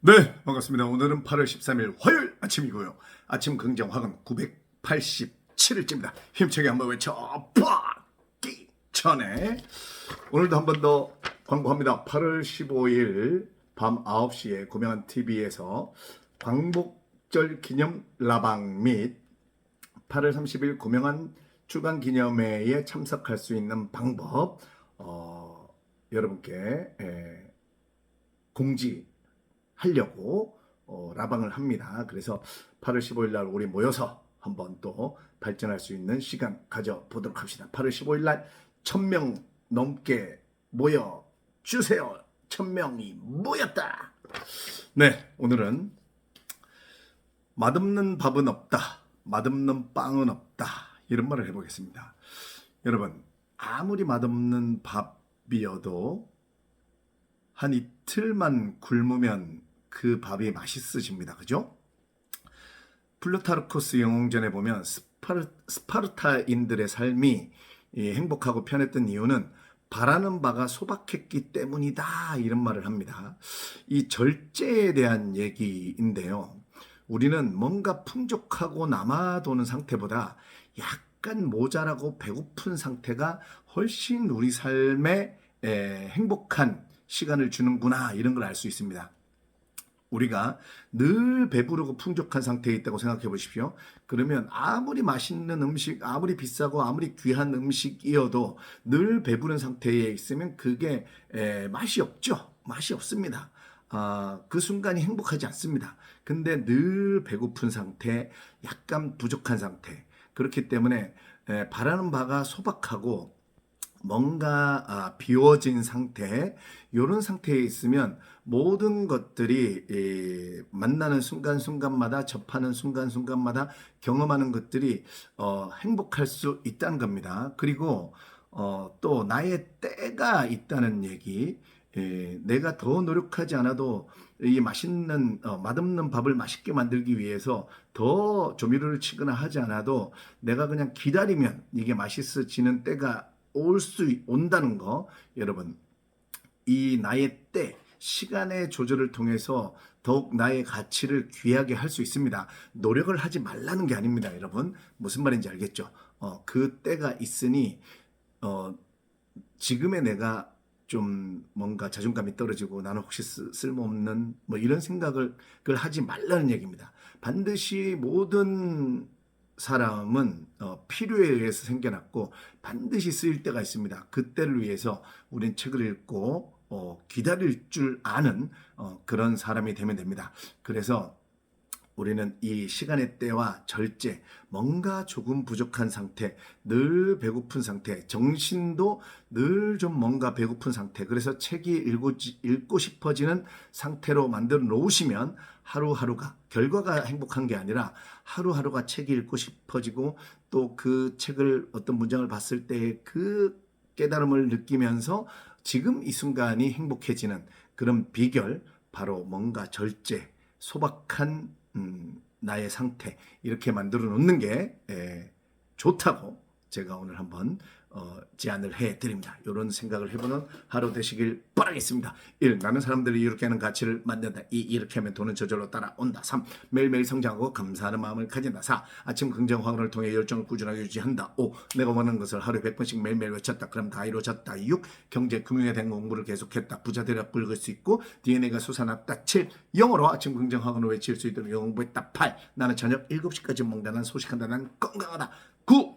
네, 반갑습니다. 오늘은 8월 13일 화요일 아침이고요. 아침 긍정 화금 987일째입니다. 힘차게 한번 외쳐 빡기 전에 오늘도 한 번 더 광고합니다. 8월 15일 밤 9시에 고명한 TV에서 광복절 기념 라방 및 8월 30일 고명한 주간 기념회에 참석할 수 있는 방법 어, 여러분께 에, 공지 하려고 어, 라방을 합니다. 그래서 8월 15일 날 우리 모여서 한번 또 발전할 수 있는 시간 가져보도록 합시다. 8월 15일 날 1000명 넘게 모여 주세요. 1000명이 모였다. 네, 오늘은 맛없는 밥은 없다. 맛없는 빵은 없다. 이런 말을 해보겠습니다. 여러분, 아무리 맛없는 밥이어도 한 이틀만 굶으면 그 밥이 맛있어집니다. 그죠? 플루타르코스 영웅전에 보면 스파르, 스파르타인들의 삶이 이 행복하고 편했던 이유는 바라는 바가 소박했기 때문이다. 이런 말을 합니다. 이 절제에 대한 얘기인데요. 우리는 뭔가 풍족하고 남아도는 상태보다 약간 모자라고 배고픈 상태가 훨씬 우리 삶에 에, 행복한 시간을 주는구나 이런 걸 알 수 있습니다. 우리가 늘 배부르고 풍족한 상태에 있다고 생각해 보십시오. 그러면 아무리 맛있는 음식, 아무리 비싸고 아무리 귀한 음식이어도 늘 배부른 상태에 있으면 그게 에, 맛이 없죠. 맛이 없습니다. 아, 그 순간이 행복하지 않습니다. 근데 늘 배고픈 상태, 약간 부족한 상태. 그렇기 때문에 에, 바라는 바가 소박하고 뭔가 아, 비워진 상태 이런 상태에 있으면 모든 것들이 이, 만나는 순간순간마다 접하는 순간순간마다 경험하는 것들이 어, 행복할 수 있다는 겁니다. 그리고 어, 또 나의 때가 있다는 얘기 예, 내가 더 노력하지 않아도 이 맛있는 어, 맛없는 밥을 맛있게 만들기 위해서 더 조미료를 치거나 하지 않아도 내가 그냥 기다리면 이게 맛있어지는 때가 올 수 온다는 거 여러분 이 나의 때 시간의 조절을 통해서 더욱 나의 가치를 귀하게 할 수 있습니다. 노력을 하지 말라는 게 아닙니다, 여러분. 무슨 말인지 알겠죠? 어, 그 때가 있으니 어, 지금의 내가 좀 뭔가 자존감이 떨어지고 나는 혹시 쓰- 쓸모없는 뭐 이런 생각을 그걸 하지 말라는 얘기입니다. 반드시 모든 사람은 어, 필요에 의해서 생겨났고 반드시 쓰일 때가 있습니다. 그때를 위해서 우린 책을 읽고 어, 기다릴 줄 아는 어, 그런 사람이 되면 됩니다. 그래서 우리는 이 시간의 때와 절제, 뭔가 조금 부족한 상태, 늘 배고픈 상태, 정신도 늘 좀 뭔가 배고픈 상태, 그래서 책이 읽고, 읽고 싶어지는 상태로 만들어 놓으시면 하루하루가, 결과가 행복한 게 아니라 하루하루가 책이 읽고 싶어지고 또 그 책을 어떤 문장을 봤을 때그 깨달음을 느끼면서 지금 이 순간이 행복해지는 그런 비결, 바로 뭔가 절제, 소박한 음, 나의 상태 이렇게 만들어 놓는 게 에, 좋다고 제가 오늘 한번 어, 제안을 해 드립니다. 이런 생각을 해보는 하루 되시길 바라겠습니다. 1. 나는 사람들이 이렇게 하는 가치를 만든다. 2. 이렇게 하면 돈은 저절로 따라온다. 3. 매일매일 성장하고 감사하는 마음을 가진다. 4. 아침 긍정 화근을 통해 열정을 꾸준하게 유지한다. 5. 내가 원하는 것을 하루에 100번씩 매일매일 외쳤다. 그럼 다 이루어졌다. 6. 경제 금융에 대한 공부를 계속했다. 부자 되려 긁을 수 있고 DNA가 솟아났다. 7. 영어로 아침 긍정 화근을 외칠 수 있도록 공부했다. 8. 나는 저녁 7시까지 먹다. 난 소식한다. 난 건강하다. 9.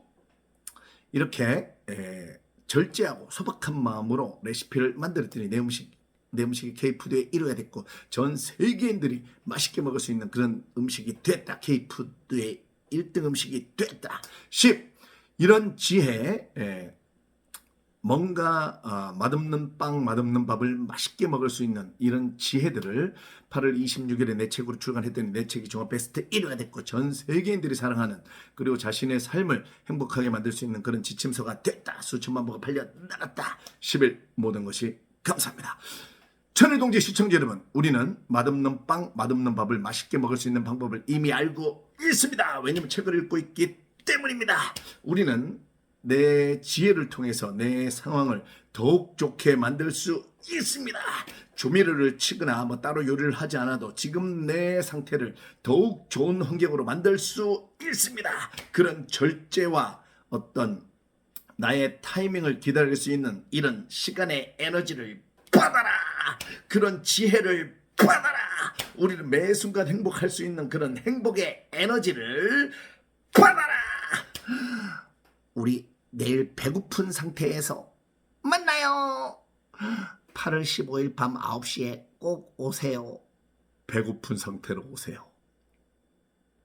이렇게 에, 절제하고 소박한 마음으로 레시피를 만들었더니 내 음식 내 음식이 K푸드에 이루어야 됐고 전 세계인들이 맛있게 먹을 수 있는 그런 음식이 됐다. K푸드의 1등 음식이 됐다. 10. 이런 지혜 에, 뭔가 아, 맛없는 빵, 맛없는 밥을 맛있게 먹을 수 있는 이런 지혜들을 8월 26일에 내 책으로 출간했더니 내 책이 종합 베스트 1위가 됐고 전 세계인들이 사랑하는 그리고 자신의 삶을 행복하게 만들 수 있는 그런 지침서가 됐다. 수천만 부가 팔려 나갔다. 10일 모든 것이 감사합니다. 천일동지 시청자 여러분, 우리는 맛없는 빵, 맛없는 밥을 맛있게 먹을 수 있는 방법을 이미 알고 있습니다. 왜냐면 책을 읽고 있기 때문입니다. 우리는 내 지혜를 통해서 내 상황을 더욱 좋게 만들 수 있습니다. 조미료를 치거나 뭐 따로 요리를 하지 않아도 지금 내 상태를 더욱 좋은 환경으로 만들 수 있습니다. 그런 절제와 어떤 나의 타이밍을 기다릴 수 있는 이런 시간의 에너지를 받아라. 그런 지혜를 받아라. 우리는 매 순간 행복할 수 있는 그런 행복의 에너지를 받아라. 우리 내일 배고픈 상태에서 만나요. 8월 15일 밤 9시에 꼭 오세요. 배고픈 상태로 오세요.